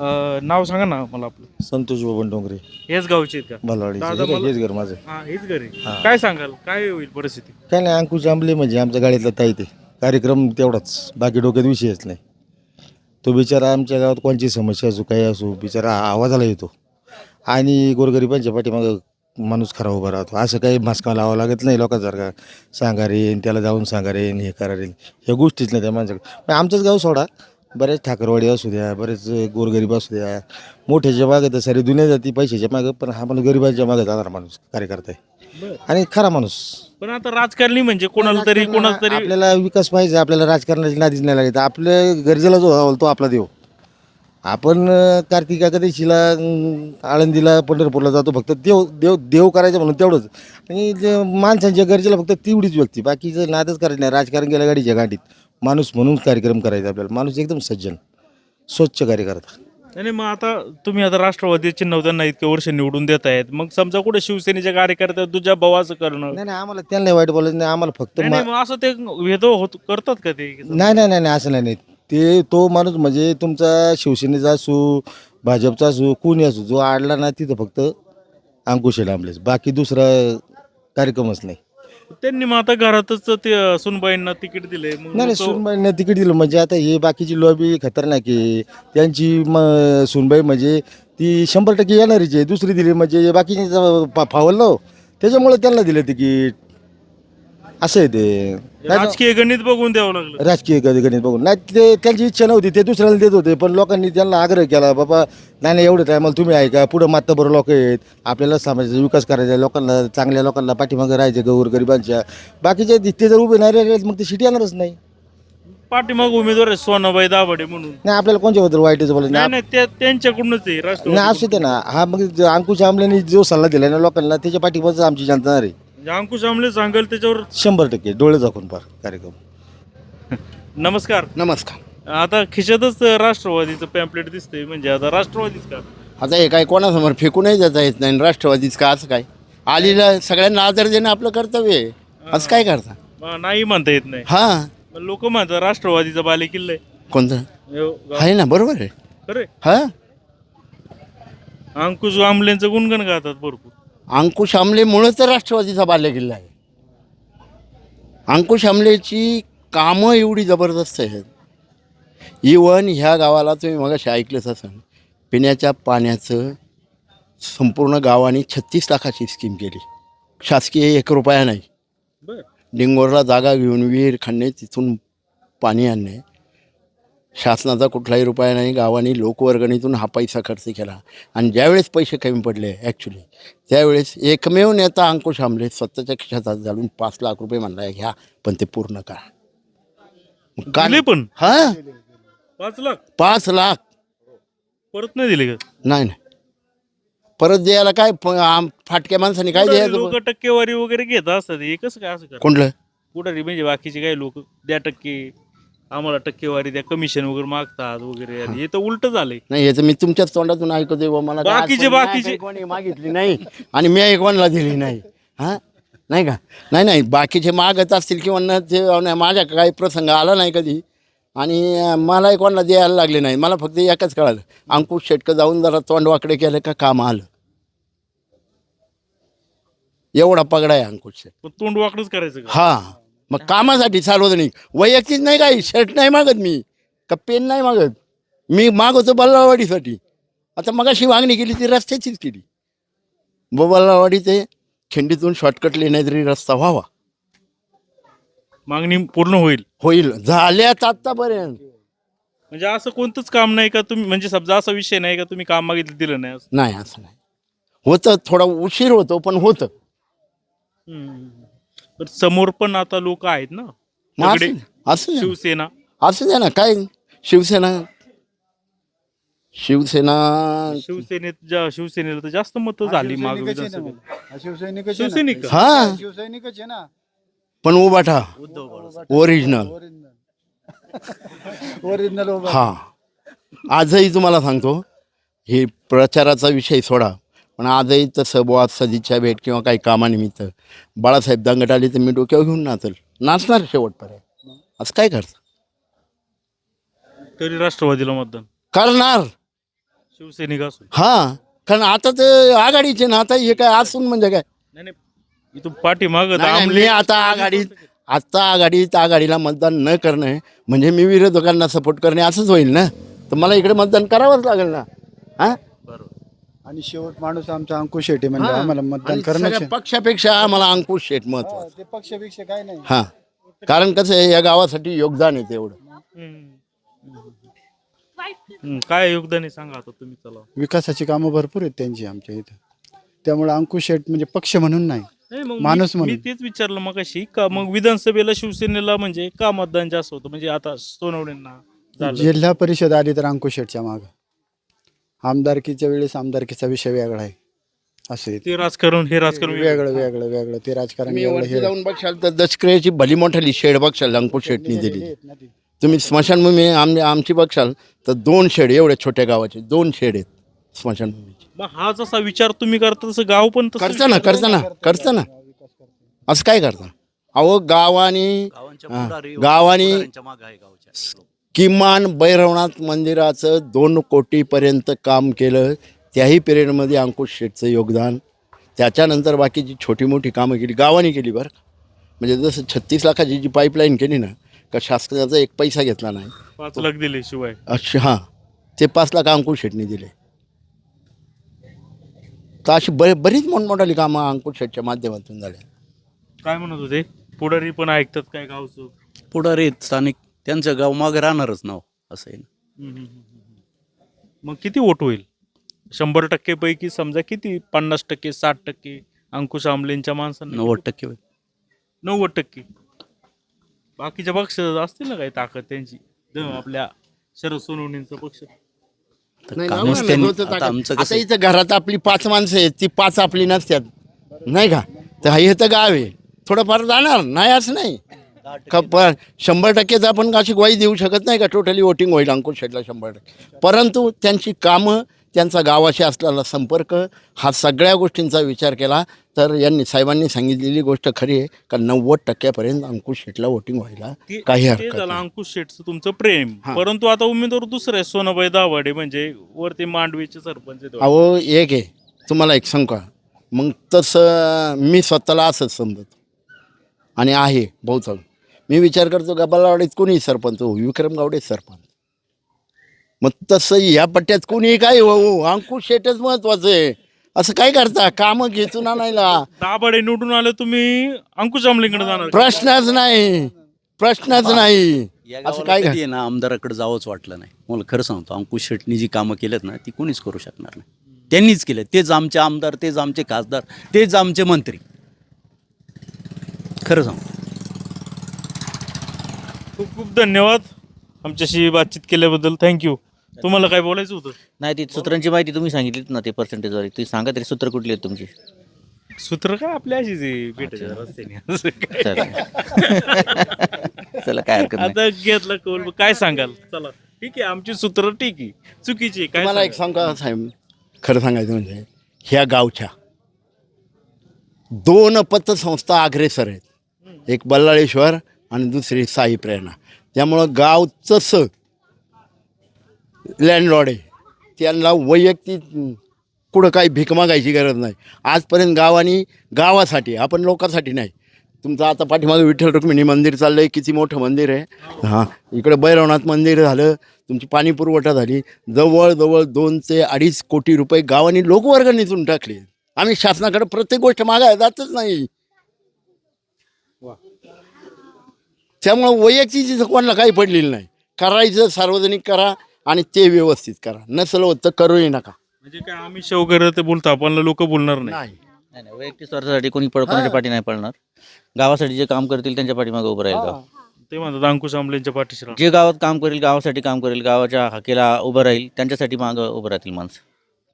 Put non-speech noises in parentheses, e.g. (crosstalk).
अं, नाव सांगा ना मला आपलं. संतोष बबन डोंगरे. हेच गावचे आहेत का? बलवाडी दादा, मला- हेच घर माझं. हा हेच घरी हा. काय सांगाल? काय होईल परिस्थिती? काय नाही अंकुश आंबले म्हणजे आमच्या गाडीतला ताई ते. कार्यक्रम तेवढाच. बाकी डोक्यात विषयच नाही. तो बिचारा आमच्या गावात कोणची समस्या असो काही असो बिचारा आवाजाला येतो. आणि गोरगरिबांच्या पाठीमागं माणूस खरा उभा राहतो. असं काही मास्का लावावं लागत नाही. लोकांसारखा सांगा रे त्याला जाऊन सांगा रे हे करा रे ह्या गोष्टीच नाही त्या माणसाकडे. पण आमचंच गाव सोडा. बरेच ठाकरवाडी असू द्या बरेच गोरगरीब असू द्या. मोठ्याच्या मागं तर सारी दुनिया जाती पैशाच्या मागं पण हा माणूस गरिबांच्या मागं जाणारा माणूस कार्यकर्ता आहे. आणि खरा माणूस. पण आता राजकारणी म्हणजे कोणाला तरी कोणाला तरी आपल्याला विकास पाहिजे आपल्याला राजकारणाची नादीच नाही लागत. आपल्या गरजेला जो हवा तो आपला देव. आपण कार्तिक एकादशीला आळंदीला पंढरपूरला जातो फक्त देव देव देव करायचं म्हणून तेवढंच. आणि जे माणसांच्या गरजेला फक्त तेवढीच व्यक्ती. बाकीचं नादच करायचं नाही. राजकारण गेल्या गाडीच्या गाडीत माणूस म्हणून कार्यक्रम करायचा आपल्याला. माणूस एकदम सज्जन स्वच्छ कार्यकर्ता. आणि मग आता तुम्ही आता राष्ट्रवादी चिन्ह त्यांना इतके वर्ष निवडून देत आहेत. मग समजा कुठे शिवसेनेच्या कार्यकर्त्या तुझ्या भावाचं करणं? नाही नाही आम्हाला त्यांना वाईट बोलायचं नाही आम्हाला फक्त नाही, मा- नाही, मग असं ते भेदभाव होत करतात का ते? नाही नाही नाही नाही असं नाही नाही. ते तो माणूस म्हणजे तुमचा शिवसेनेचा असू भाजपचा असू कोणी असू जो आडला ना तिथं फक्त अंकुश लांबलेच बाकी दुसरा कार्यक्रमच नाही. त्यांनी मग आता घरातच ते सुनबाईंना तिकीट दिले नाही नाही सुनबाईंना तिकीट दिलं. म्हणजे आता हे बाकीची लॉबी खतरनाक आहे. त्यांची म सुनबाई म्हणजे ती शंभर टक्के येणारीच आहे. दुसरी दिली म्हणजे बाकीची फावलं. त्याच्यामुळे त्यांना दिलं तिकीट. असं आहे ते. नाही राजकीय गणित बघून द्यावं लागलं. राजकीय कधी गणित बघून. नाही ते त्यांची इच्छा नव्हती ते दुसऱ्याला देत होते पण लोकांनी त्यांना आग्रह केला बाबा नाही नाही एवढं टायमाला तुम्ही ऐका पुढं मात्र बरं लोक आहेत. आपल्याला समाजाचा विकास करायचा आहे लोकांना चांगल्या लोकांना पाठीमागं राहायचं गौर गरिबांच्या. बाकीचे ते जर उभे नाही राहिले मग ते सिटी येणारच नाही. पाठीमाग उमेदवार आहे सोनाबाई दाभाडे म्हणून. नाही आपल्याला कोणत्याबद्दल वाईटच बोलायचं? नाही नाही नाही त्या- त्यांच्याकडूनच आहे नाही असू दे ना. हा मग जो अंकुश आमल्याने जो सल्ला दिला ना लोकांना त्याच्या पाठीमागच आमची जनता आहे. म्हणजे अंकुश आमले सांगेल त्याच्यावर शंभर टक्के डोळे झाकून पार कार्यक्रम. नमस्कार. नमस्कार. आता खिशातच राष्ट्रवादीचं पॅम्पलेट दिसतंय म्हणजे आता राष्ट्रवादीच का? आता हे काय कोणासमोर फेकूनही देता येत नाही राष्ट्रवादीच का असं काय? आलीला सगळ्यांना आदर देणं आपलं कर्तव्य आहे. असं काय करता? नाही म्हणता येत नाही. हा. लोक म्हणतात राष्ट्रवादीचा बाले किल्ला. कोणतं? आहे आहे ना बरोबर आहे. खरे हा. अंकुश आमलेंचं गुणगण गातात भरपूर. अंकुश आमलेमुळं तर राष्ट्रवादीचा बालेकिल्ला आहे. अंकुश आमलेची कामं एवढी जबरदस्त आहेत. इवन ह्या गावाला तुम्ही मगाशी ऐकलंच असाल पिण्याच्या पाण्याचं संपूर्ण गावाने छत्तीस लाखाची स्कीम केली. शासकीय एक रुपया नाही. डिंगोरला जागा घेऊन विहीर खणणे तिथून पाणी आणणे. शासनाचा कुठलाही रुपया नाही गावाने लोकवर्गणीतून हा पैसा खर्च केला. आणि ज्यावेळेस पैसे कमी पडले ॲक्च्युली त्यावेळेस एकमेव नेता अंकुश आमले स्वतःच्या खिशात हात घालून पाच लाख रुपये म्हणला घ्या पण ते पूर्ण करा. मग का- दिले पण? हा? पाच लाख? पाच लाख? परत नाही दिले का? नाही नाही. परत द्यायला काय? प- आम- फाटक्या माणसाने काय द्यायचं लोक टक्केवारी वगैरे घेत असतात हे कसं काय असं कोणलं कुठं म्हणजे बाकीचे काही लोक? द्या टक्के. आम्हाला टक्केवारी द्या कमिशन वगैरे मागतात वगैरे. हे तर उलट झालंय. नाही याचं मी तुमच्याच तोंडातून ऐकतोय बुवा, मला बाकीचे- आठवण नाही, बाकीचे. काही कोणी मागितली नाही आणि मी कोणाला दिली नाही. हा? नाही का? नाही नाही बाकीचे मागत असतील किंवा न ते नाही, माझ्या काही प्रसंग आला नाही कधी. आणि अं, मलाही कोणाला द्यायला लागले नाही. मला फक्त एकच कळालं. अंकुश शेटकं जाऊन जरा तोंड वाकडे केलं का काम आलं. एवढा पगडा आहे अंकुश शेट. पण तोंड वाकडच करायचं का? हा. मग कामासाठी सार्वजनिक वैयक्तिक नाही काही शर्ट नाही मागत मी का पेन नाही मागत. मी मागवतो बल्लावाडीसाठी आता मगाशी मागणी केली ती रस्त्याचीच केली. बल्लावाडी ते खिंडीतून शॉर्टकट नाही तरी रस्ता व्हावा. मागणी पूर्ण होईल. होईल. झाल्याच आत्तापर्यंत म्हणजे असं कोणतंच काम नाही का तुम्ही म्हणजे समजा असा विषय नाही का तुम्ही काम मागितलं दिलं नाही असं? नाही असं नाही. होतं थोडा उशीर होतो पण होतं. हम्म. पण समोर पण आता लोक आहेत ना? मग सगळे असं असं द्या. ना. शिवसेना. असं द्या ना. काय? शिवसेना. शिवसेना. शिवसेनेत जा- शिवसेनेला तर जास्त मतं झाली माग शिवसैनिकच शिवसैनिक का? हा शिवसैनिकच आहे ना. पण उभाठा ओरिजिनल ओरिजिनल हा. आजही तुम्हाला सांगतो हे प्रचाराचा विषय सोडा. पण आजही तसं बुवा सदिच्छा भेट किंवा काही कामानिमित्त बाळासाहेब दांगट आले तर मी डोक्यावर घेऊन नाचल. नाचणार शेवटपर्यंत. असं काय करता? तरी राष्ट्रवादीला मतदान. करणार. शिवसैनिक असून. हां कारण आता तर आघाडीचे ना आता हे काय असून म्हणजे काय? नाही नाही इथून पाठीमाग नाही, नाही, मी आता आघाडीत आता आघाडीत आघाडीला मतदान न करणे म्हणजे मी विरोधकांना सपोर्ट करणे असंच होईल ना? तर मला इकडे मतदान करावंच लागेल ना? हां? आणि शेवट माणूस आमचा अंकुश शेट्टी म्हणजे आम्हाला मतदान आणि करणंच सगळ्या पक्षापेक्षा आम्हाला अंकुश शेट महत्त्व ते पक्षापेक्षा काय नाही. हां. कारण कसं आहे या गावासाठी योगदान आहे तेवढं. काय योगदान आहे सांगा आता तुम्ही चला. विकासाची कामं भरपूर आहेत त्यांची आमच्या इथं. त्यामुळे अंकुश शेट म्हणजे पक्ष म्हणून नाही नाही मग माणूस मी- मी म्हणून. तेच विचारलं मग अशी का मग विधानसभेला शिवसेनेला म्हणजे का मतदान जास्त होतं? म्हणजे आता सोनवणेंना झालं. जिल्हा परिषद आली तर अंकुश शेटच्या माग. आमदारकीच्या वेळेस आमदारकीचा विषय वेगळा आहे. असं आहे ते. ते राजकारण हे राजकारण वेगळं. वेगळं वेगळं ते राजकारण तुम्ही वेगळं वरती हे जाऊन बघशाल तर दशक्रियाची भली मोठाली शेड बघशाल अंकुश शेटनी दिली. तुम्ही स्मशानभूमी आम आमची बघशाल तर दोन शेड एवढ्या छोट्या गावाचे दोन शेड आहेत स्मशानभूमीचे. मग हा जसा विचार तुम्ही करता तसं गाव पण तसं करता ना करता ना करता ना. असं काय करता? अहो गावाने हा, गावाने किमान भैरवनाथ मंदिराचं दोन कोटीपर्यंत काम केलं त्याही पिरियडमध्ये अंकुश शेठचं योगदान त्याच्यानंतर बाकीची छोटी मोठी कामं केली गावाने केली बरं. का. म्हणजे जसं छत्तीस लाखाची जी पाईपलाईन केली ना का शासनाचा एक पैसा घेतला नाही. पाच लाख दिले शिवाय. अशी हां. ते पाच लाख अंकुश शेटनी दिले. तर अशी बरी बरीच मोठमोठाली कामं अंकुश शेटच्या माध्यमातून झाल्या काय म्हणत होते? पुढारी पण ऐकतात काय गावचं? पुढारी स्थानिक त्यांचं गाव मागे राहणारच नाव असं आहे ना. मग किती वोट होईल? शंभर टक्के पैकी समजा किती? पन्नास टक्के साठ टक्के अंकुश आमलेंच्या माणसांना? नव्वद टक्के होईल. नव्वद टक्के. बाकीच्या पक्ष असतील ना काही ताकद त्यांची? द- आपल्या शरद सोनवणेंचा पक्ष. तर नाही, कामच नाही, त्यांनी होतं आता ताकद. आमचं आता कसं इथं घरात आपली पाच माणसं आहेत ती पाच आपली नसतात. नाही का? तर हे तर गाव आहे. थोडंफार जाणार नाही असं नाही. का शंभर टक्केच आपण अशी ग्वाही देऊ शकत नाही का? टोटली वोटिंग होईल अंकुश शेटला शंभर टक्के. परंतु त्यांची कामं त्यांचा गावाशी असलेला संपर्क हा सगळ्या गोष्टींचा विचार केला तर यांनी साहेबांनी सांगितलेली गोष्ट खरी आहे का? नव्वद टक्क्यापर्यंत अंकुश शेटला वोटिंग व्हायला ते काही ते हरकत झालं नाही. अंकुश शेटचं तुमचं प्रेम. हा. परंतु आता उमेदवार दुसरं आहे सोनाबाई दाभाडे म्हणजे वरती मांडवीचे सरपंच आहेत. अहो एक आहे. तुम्हाला एक सांगू का? मग तसं मी स्वतःला असंच समजतो. आणि आहे बहुतांश मी विचार करतो का बलावाडीत कोणी सरपंच? हो विक्रम गावडे सरपंच. मग तसं या पट्ट्यात कोणी काय हो अंकुश शेटच महत्वाचं आहे. असं काय करता? कामं घेतून आणायला. दाभाडे निवडून आले तुम्ही अंकुश आमलेंकडे जाणार. प्रश्नच नाही. प्रश्नच नाही. या असं गावाला काय कधी आहे ना आमदाराकडे जावंच वाटलं नाही. मला खरं सांगतो अंकुश शेटनी जी कामं केलेत ना ती कोणीच करू शकणार नाही. त्यांनीच केलं तेच आमचे आमदार तेच आमचे खासदार तेच आमचे मंत्री. खरं सांगतो. खूप खूप धन्यवाद आमच्याशी बातचीत केल्याबद्दल. थँक्यू तुम्हाला काय बोलायचं होतं? नाही ती सूत्रांची माहिती तुम्ही सांगितलीत ना ते पर्सेंटेजवर तुम्ही सांगा तरी सूत्र कुठली आहेत तुमची? सूत्र काय आपल्या अशीच आहे, भेटायच्या रस्त्याने असं काय. चला (laughs) चला काय हरकत नाही. आता घेतला कौल मग काय सांगाल? चला. ठीक आहे आमची सूत्र ठीक आहे. चुकीची आहे, काय मला एक सांगाल? सांगा साहेब. खरं सांगायचं म्हणजे ह्या गावच्या दोन पतसंस्था अग्रेसर आहेत. एक बल्लाळेश्वर आणि दुसरी साई प्रेरणा. त्यामुळं गाव तसं लँडलॉर्ड आहे. त्यांना वैयक्तिक कुठं काही भीक मागायची गरज नाही. आजपर्यंत गावानी गावासाठी आपण लोकांसाठी नाही. तुमचं आता पाठीमागं विठ्ठल रुक्मिणी मंदिर चाललं आहे किती मोठं मंदिर आहे. हां इकडे भैरवनाथ मंदिर झालं तुमची पाणी पुरवठा झाली. जवळजवळ दोन ते अडीच कोटी रुपये गावानी लोकवर्गणीतून टाकले. आम्ही शासनाकडे प्रत्येक गोष्ट मागायला जातच नाही. त्यामुळं वैयक्तिक तिथं कोणाला काही पडलेलं नाही. करायचं सार्वजनिक करा आणि ते व्यवस्थित करा. नसलं होत तर करूही नका. म्हणजे काय आम्ही शेवकर ते बोलतो आपण लोक बोलणार नाही. नाही. नाही, वैयक्तिक स्वार्थासाठी कोणी पळ कोणाच्या पाठी नाही पळणार गावासाठी जे काम करतील त्यांच्या पाठीमागे उभं राहील गाव. ते म्हणतात अंकुश आमलेंच्या पाठीशी राहा. जे गावात काम करेल गावासाठी काम करेल गावाच्या हाकेला उभं राहील त्यांच्यासाठी मागं उभं राहतील माणसं.